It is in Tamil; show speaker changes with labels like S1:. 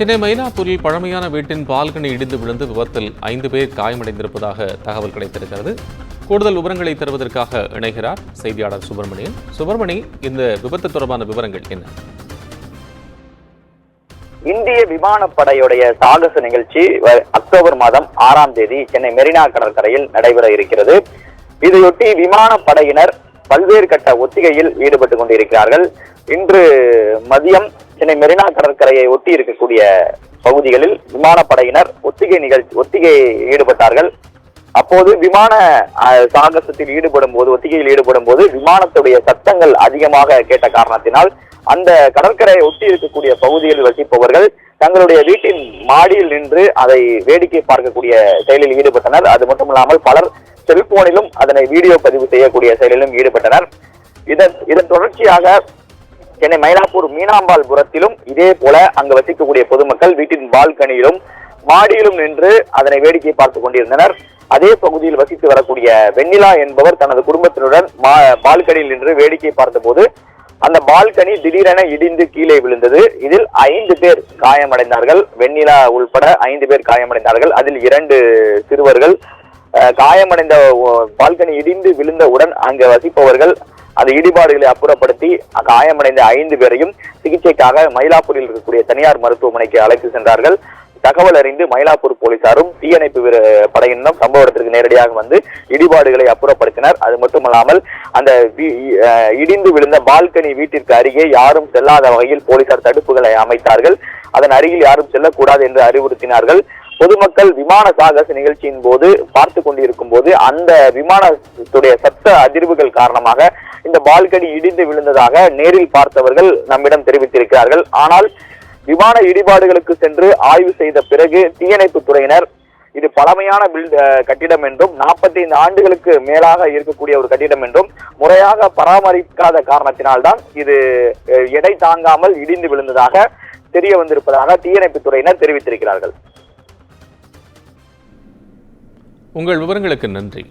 S1: சென்னை மயிலாப்பூரில் பழமையான வீட்டின் பால்கனி இடிந்து விழுந்து விபத்தில் ஐந்து பேர் காயமடைந்திருப்பதாக தகவல் கிடைத்திருக்கிறது. கூடுதல் விவரங்களை தருவதற்காக இணைகிறார் செய்தியாளர் சுப்பிரமணியன். சுப்பிரமணி இந்த விபத்து தொடர்பான விவரங்கள் என்ன?
S2: இந்திய விமானப்படையுடைய சாகச நிகழ்ச்சி அக்டோபர் மாதம் ஆறாம் தேதி சென்னை மெரினா கடற்கரையில் நடைபெற இருக்கிறது. இதையொட்டி விமானப்படையினர் பல்வேறு கட்ட ஒத்திகையில் ஈடுபட்டுக் கொண்டிருக்கிறார்கள். இன்று மதியம் சென்னை மெரினா கடற்கரையை ஒட்டி இருக்கக்கூடிய பகுதிகளில் விமானப்படையினர் ஒத்திகை நிகழ்ச்சி ஒத்திகை ஈடுபட்டார்கள். அப்போது விமான சாகசத்தில் ஈடுபடும் போது ஒத்திகையில் ஈடுபடும் போது விமானத்துடைய சத்தங்கள் அதிகமாக கேட்ட காரணத்தினால் அந்த கடற்கரையை ஒட்டி இருக்கக்கூடிய பகுதியில் வசிப்பவர்கள் தங்களுடைய வீட்டின் மாடியில் நின்று அதை வேடிக்கை பார்க்கக்கூடிய செயலில் ஈடுபட்டனர். அது மட்டுமில்லாமல் பலர் செல்போனிலும் அதனை வீடியோ பதிவு செய்யக்கூடிய செயலிலும் ஈடுபட்டனர். இதன் இதன் தொடர்ச்சியாக சென்னை மயிலாப்பூர் மீனாம்பாள்புரத்திலும் இதே போல அங்கு வசிக்கக்கூடிய பொதுமக்கள் வீட்டின் பால்கனியிலும் மாடியிலும் நின்று அதனை வேடிக்கை பார்த்துக் கொண்டிருந்தனர். அதே பகுதியில் வசித்து வரக்கூடிய வெண்ணிலா என்பவர் தனது குடும்பத்தினுடன் மா- பால்கனியில் நின்று வேடிக்கை பார்த்தபோது அந்த பால்கனி திடீரென இடிந்து கீழே விழுந்தது. இதில் ஐந்து பேர் காயமடைந்தார்கள். வெண்ணிலா உள்பட ஐந்து பேர் காயமடைந்தார்கள். அதில் இரண்டு சிறுவர்கள் காயமடைந்த பால்கனி இடிந்து விழுந்தவுடன் அங்கு வசிப்பவர்கள் அந்த இடிபாடுகளை அப்புறப்படுத்தி காயமடைந்த ஐந்து பேரையும் சிகிச்சைக்காக மயிலாப்பூரில் இருக்கக்கூடிய தனியார் மருத்துவமனைக்கு அழைத்து சென்றார்கள். தகவல் அறிந்து மயிலாப்பூர் போலீசாரும் தீயணைப்பு வீர படையினரும் சம்பவ இடத்திற்கு நேரடியாக வந்து இடிபாடுகளை அப்புறப்படுத்தினர். அது மட்டுமல்லாமல் அந்த இடிந்து விழுந்த பால்கனி வீட்டிற்கு அருகே யாரும் செல்லாத வகையில் போலீசார் தடுப்புகளை அமைத்தார்கள். அதன் அருகில் யாரும் செல்லக்கூடாது என்று அறிவுறுத்தினார்கள். பொதுமக்கள் விமான சாகச நிகழ்ச்சியின் போது பார்த்து கொண்டிருக்கும் போது அந்த விமானத்துடைய சத்த அதிர்வுகள் காரணமாக இந்த பால்கனி இடிந்து விழுந்ததாக நேரில் பார்த்தவர்கள் நம்மிடம் தெரிவித்திருக்கிறார்கள். ஆனால் விமான இடிபாடுகளுக்கு சென்று ஆய்வு செய்த பிறகு தீயணைப்பு துறையினர் இது பழமையான கட்டிடம் என்றும் 45 ஆண்டுகளுக்கு மேலாக இருக்கக்கூடிய ஒரு கட்டிடம் என்றும் முறையாக பராமரிக்காத காரணத்தினால்தான் இது எடை தாங்காமல் இடிந்து விழுந்ததாக தெரிய வந்திருப்பதாக தீயணைப்பு துறையினர் தெரிவித்திருக்கிறார்கள்.
S1: உங்கள் விவரங்களுக்கு நன்றி.